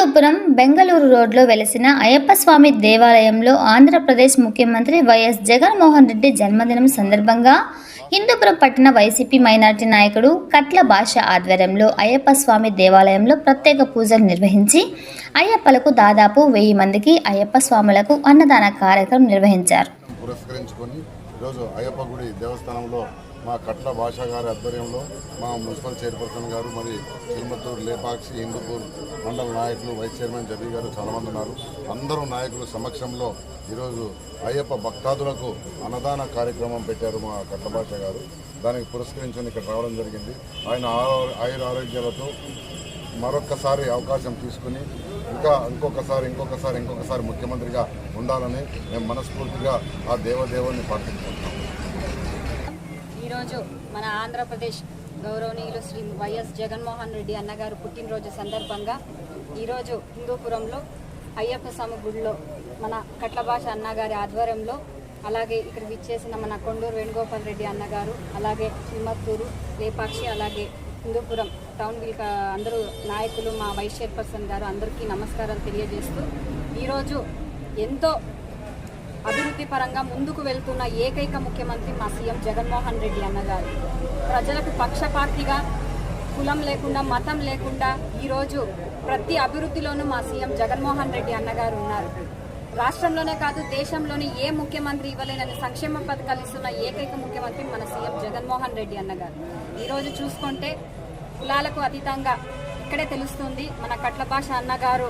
హిందూపురం బెంగళూరు రోడ్లో వెలిసిన అయ్యప్ప స్వామి దేవాలయంలో ఆంధ్రప్రదేశ్ ముఖ్యమంత్రి వైఎస్ జగన్మోహన్ రెడ్డి జన్మదినం సందర్భంగా హిందూపురం పట్టణ వైసీపీ మైనార్టీ నాయకుడు కట్ల భాష ఆధ్వర్యంలో అయ్యప్ప స్వామి దేవాలయంలో ప్రత్యేక పూజలు నిర్వహించి అయ్యప్పలకు దాదాపు వెయ్యి మందికి అయ్యప్ప స్వాములకు అన్నదాన కార్యక్రమం నిర్వహించారు. పురస్కరించుకొని ఈరోజు అయ్యప్ప గుడి దేవస్థానంలో మా కట్ల భాష గారి ఆధ్వర్యంలో మా మున్సిపల్ చైర్పర్సన్ గారు మరి చిరుమత్తూరు లేపాక్షి హిందూపూర్ మండల నాయకులు వైస్ చైర్మన్ జబీ గారు చాలామంది ఉన్నారు. అందరూ నాయకుల సమక్షంలో ఈరోజు అయ్యప్ప భక్తాదులకు అన్నదాన కార్యక్రమం పెట్టారు మా కట్ల భాష గారు. దానికి పురస్కరించుకొని ఇక్కడ రావడం జరిగింది. ఆయన ఆయుర ఆరోగ్యాలతో మరొక్కసారి అవకాశం తీసుకుని ఇంకా ఇంకొకసారి ఇంకొకసారి ఇంకొకసారి ముఖ్యమంత్రిగా ఉండాలని మేము మనస్ఫూర్తిగా ఆ దేవదేవుని ప్రార్థించుకుంటున్నాం ఈరోజు మన ఆంధ్రప్రదేశ్ గౌరవనీయులు శ్రీ వైఎస్ జగన్మోహన్ రెడ్డి అన్నగారు పుట్టినరోజు సందర్భంగా ఈరోజు హిందూపురంలో అయ్యప్ప స్వామి గుడిలో మన కట్ల భాష అన్నగారి ఆధ్వర్యంలో అలాగే ఇక్కడ విచ్చేసిన మన కొండూరు వేణుగోపాల్ రెడ్డి అన్నగారు అలాగే తిమ్మత్తూరు లేపాక్షి అలాగే హిందూపురం టౌన్ వీళ్ళ అందరూ నాయకులు మా వైస్ చైర్పర్సన్ గారు అందరికీ నమస్కారాలు తెలియజేస్తూ ఈరోజు ఎంతో అభివృద్ధి పరంగా ముందుకు వెళ్తున్న ఏకైక ముఖ్యమంత్రి మా సీఎం జగన్మోహన్ రెడ్డి అన్నగారు. ప్రజలకు పక్షపాతిగా కులం లేకుండా మతం లేకుండా ఈరోజు ప్రతి అభివృద్ధిలోనూ మా సీఎం జగన్మోహన్ రెడ్డి అన్నగారు ఉన్నారు. రాష్ట్రంలోనే కాదు దేశంలోని ఏ ముఖ్యమంత్రి ఇవ్వలేనని సంక్షేమ పథకాలు ఇస్తున్న ఏకైక ముఖ్యమంత్రి మన సీఎం జగన్మోహన్ రెడ్డి అన్నగారు. ఈరోజు చూసుకుంటే కులాలకు అతీతంగా ఇక్కడే తెలుస్తుంది మన కట్ల భాష అన్నగారు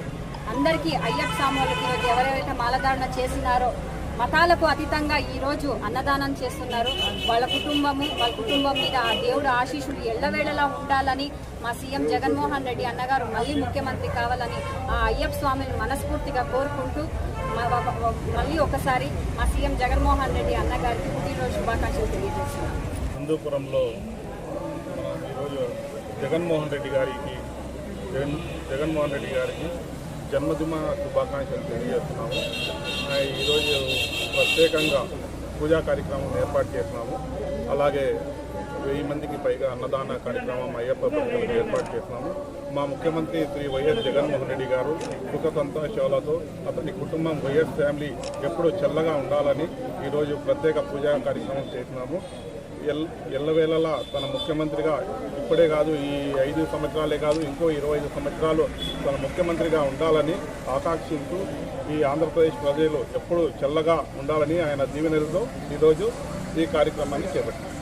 అందరికీ అయ్యప్ప సామూలకి ఎవరెవరైతే మాలధారణ చేసినారో మతాలకు అతీతంగా ఈరోజు అన్నదానం చేస్తున్నారు. వాళ్ళ కుటుంబము వాళ్ళ కుటుంబం మీద ఆ దేవుడు ఆశీషులు ఎల్లవేళలా ఉండాలని మా సీఎం జగన్మోహన్ రెడ్డి అన్నగారు మళ్ళీ ముఖ్యమంత్రి కావాలని ఆ అయ్యప్ప స్వామిని మనస్ఫూర్తిగా కోరుకుంటూ మా- మళ్ళీ ఒకసారి మా సీఎం జగన్మోహన్ రెడ్డి అన్నగారికి పుట్టినరోజు శుభాకాంక్షలు తెలియజేస్తున్నాను హిందూపురంలో ఈరోజు జగన్మోహన్ రెడ్డి గారికి జగన్ జగన్మోహన్ రెడ్డి గారికి జన్మదిన శుభాకాంక్షలు తెలియజేస్తున్నాము. ఈరోజు ప్రత్యేకంగా పూజా కార్యక్రమం ఏర్పాటు చేస్తున్నాము. అలాగే వెయ్యి మందికి పైగా అన్నదాన కార్యక్రమం అయ్యప్ప భక్తులకు ఏర్పాటు చేస్తున్నాము. మా ముఖ్యమంత్రి శ్రీ వైఎస్ జగన్మోహన్ రెడ్డి గారు సుఖ సంతోషాలతో అతని కుటుంబం వైఎస్ ఫ్యామిలీ ఎప్పుడూ చల్లగా ఉండాలని ఈరోజు ప్రత్యేక పూజా కార్యక్రమం చేస్తున్నాము. ఎల్ ఎల్లవేళలా తన ముఖ్యమంత్రిగా ఇప్పుడే కాదు ఈ ఐదు సంవత్సరాలే కాదు ఇంకో ఇరవై ఐదు సంవత్సరాలు తన ముఖ్యమంత్రిగా ఉండాలని ఆకాంక్షిస్తూ ఈ ఆంధ్రప్రదేశ్ ప్రజలు ఎప్పుడు చల్లగా ఉండాలని ఆయన దీవెనలతో ఈరోజు ఈ కార్యక్రమాన్ని చేపట్టారు.